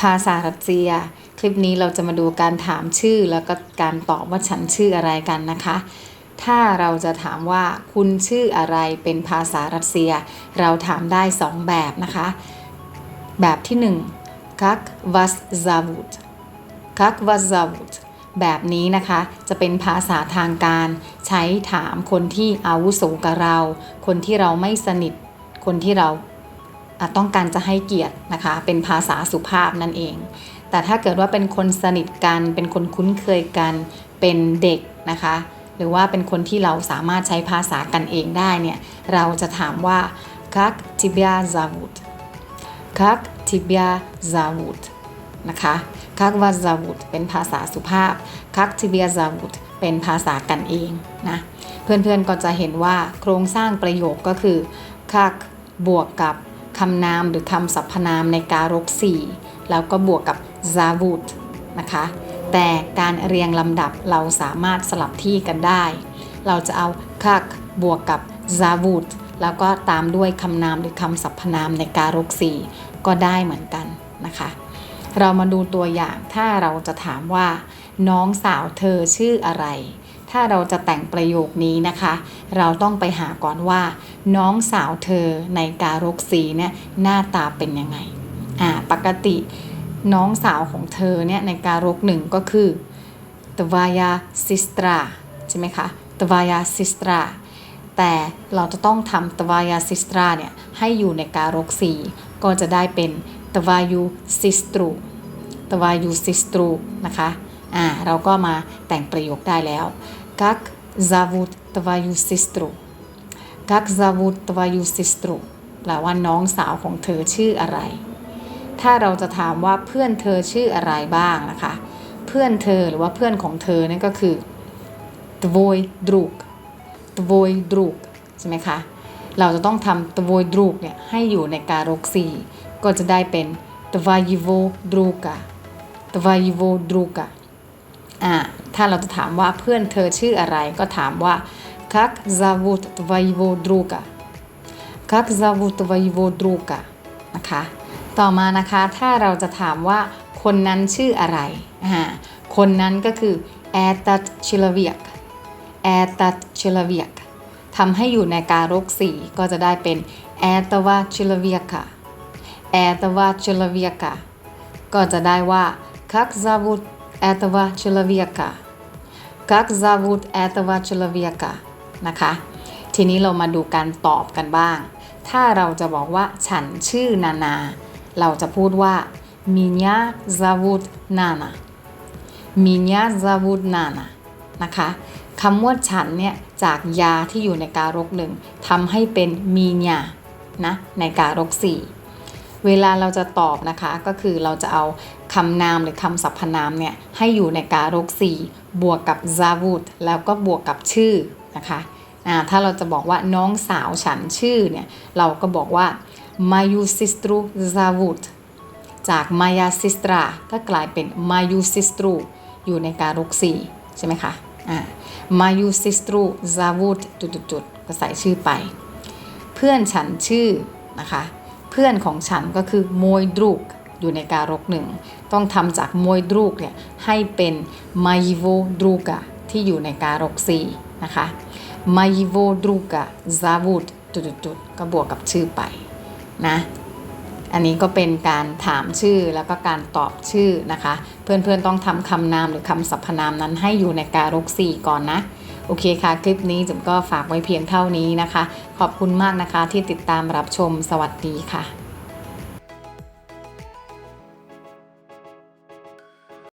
ภาษารัสเซีย คลิปนี้เราจะมาดูการถามชื่อแล้วก็การตอบว่าฉันชื่ออะไรกันนะคะ ถ้าเราจะถามว่าคุณชื่ออะไรเป็นภาษารัสเซีย เราถามได้สองแบบนะคะ แบบที่หนึ่ง как вас зовут как вас зовут แบบนี้นะคะจะเป็นภาษาทางการใช้ถามคนที่อาวุโสกับเรา คนที่เราไม่สนิท คนที่เราอ่ะ ต้องการจะให้เกียรตินะคะ เป็นภาษาสุภาพนั่นเอง แต่ถ้าเกิดว่าเป็นคนสนิทกัน เป็นคนคุ้นเคยกัน เป็นเด็กนะคะ หรือว่าเป็นคนที่เราสามารถใช้ภาษากันเองได้เนี่ย เราจะถามว่า как тебя зовут как тебя зовут นะคะ как вас зовут เป็นภาษาสุภาพ как тебя зовут เป็นภาษากันเองนะ เพื่อนๆก็จะเห็นว่าโครงสร้างประโยคก็คือ как บวกกับ คำนามหรือคำสรรพนามในการกสี่แล้วก็บวกกับ z a v u t นะคะ แต่การเรียงลำดับเราสามารถสลับที่กันได้ เราจะเอาคักบวกกับ z a v u t แล้วก็ตามด้วยคำนามหรือคำสรรพนามในการกสี่ก็ได้เหมือนกันนะคะ เรามาดูตัวอย่างถ้าเราจะถามว่า น้องสาวเธอชื่ออะไร ถ้าเราจะแต่งประโยคนี้นะคะ เราต้องไปหาก่อนว่า น้องสาวเธอในการกสีเนี่ยหน้าตาเป็นยังไงอ่าปกติน้องสาวของเธอเนี่ยในการกหนึ่งก็คือ t v a y a sestra ใช่ไหมคะ t v a y a sestra แต่เราจะต้องทำ t v a y a sestra เนี่ยให้อยู่ในการกสีก็จะได้เป็น t v a y u sestru t v a y u sestru นะคะอ่าเราก็มาแต่งประโยคได้แล้ว как зовут твою сестру как зовут твою сестру แปลว่าน้องสาวของเธอชื่ออะไร ถ้าเราจะถามว่าเพื่อนเธอชื่ออะไรบ้างนะคะ เพื่อนเธอหรือว่าเพื่อนของเธอนั่นก็คือ твой друг твой друг ใช่ไหมคะ เราจะต้องทำ твой друг เนี่ยให้อยู่ในการกสี่ก็จะได้เป็น твоего друга твоего друга อ่า ถ้าเราจะถามว่าเพื่อนเธอชื่ออะไรก็ถามว่า как зовут твоего друга как зовут твоего друга นะคะ ต่อมานะคะถ้าเราจะถามว่าคนนั้นชื่ออะไร อ่า คนนั้นก็คือ этот человек этот человек ทำให้อยู่ในการกสี่ก็จะได้เป็น этого человека этого человека ก็จะได้ว่า как зовут этого человека как зовут этого человека นะคะ ทีนี้เรามาดูการตอบกันบ้าง ถ้าเราจะบอกว่าฉันชื่อนานา เราจะพูดว่า меня зовут Нана меня зовут Нана นะคะคำว่าฉันเนี่ย จากยาที่อยู่ในการกหนึ่งทำให้เป็นมีญานะในการกสี่ เวลาเราจะตอบนะคะก็คือเราจะเอาคำนามหรือคำสรรพนามเนี่ยให้อยู่ในการกสีบวกกับ zavut แล้วก็บวกกับชื่อนะคะถ้าเราจะบอกว่าน้องสาวฉันชื่อเนี่ยเราก็บอกว่า maju sistru zavut จาก maya sistra ก็กลายเป็น maju sistru อยู่ในการกสีใช่ไหมคะอ่า maju sistru zavut จุดๆก็ใส่ชื่อไป เพื่อนฉันชื่อนะคะ เพื่อนของฉันก็คือมวยดรูกอยู่ในการกหนึ่งต้องทำจากมวยดรูกเนี่ยให้เป็นมายโวดรูกะที่อยู่ในการกสี่นะคะมายโวดรูกะซาวูดจุดๆก็บวกกับชื่อไปนะอันนี้ก็เป็นการถามชื่อแล้วก็การตอบชื่อนะคะ เพื่อนๆต้องทำคำนามหรือคำสรรพนามนั้นให้อยู่ในการกสี่ก่อนนะ โอเคค่ะ คลิปนี้จุ๋มก็ฝากไว้เพียงเท่านี้นะคะ ขอบคุณมากนะคะที่ติดตามรับชมสวัสดีค่ะ